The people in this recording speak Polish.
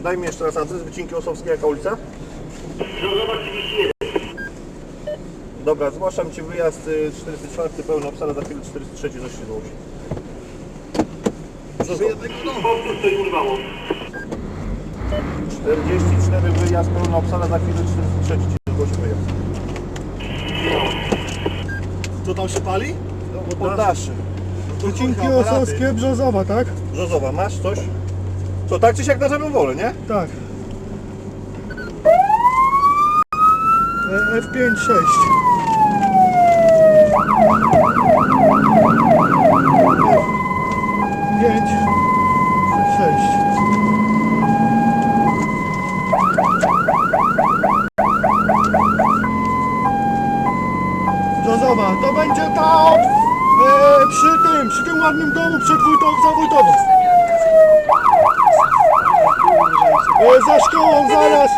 Daj mi jeszcze raz adres, wycinki Osowskie, jaka ulica? Dobra, zgłaszam Ci wyjazd y, 44, pełna obsada, za chwilę 43 coś się złoży. Powtórz coś urwało. 44 wyjazd, pełna obsada, za chwilę 43 ci zgłosi wyjazd. Co tam się pali? Poddaszy. Wycinki osowskie, brzozowa, tak? Brzozowa, masz coś? Co, tak czy siak na żabę wolę, nie? Tak. E, F5, 6. Pięć, sześć. Brzozowa, to będzie ta e, przy tym, przy tym ładnym domu przed wójtą, za wójtową. E, za szkołą zaraz.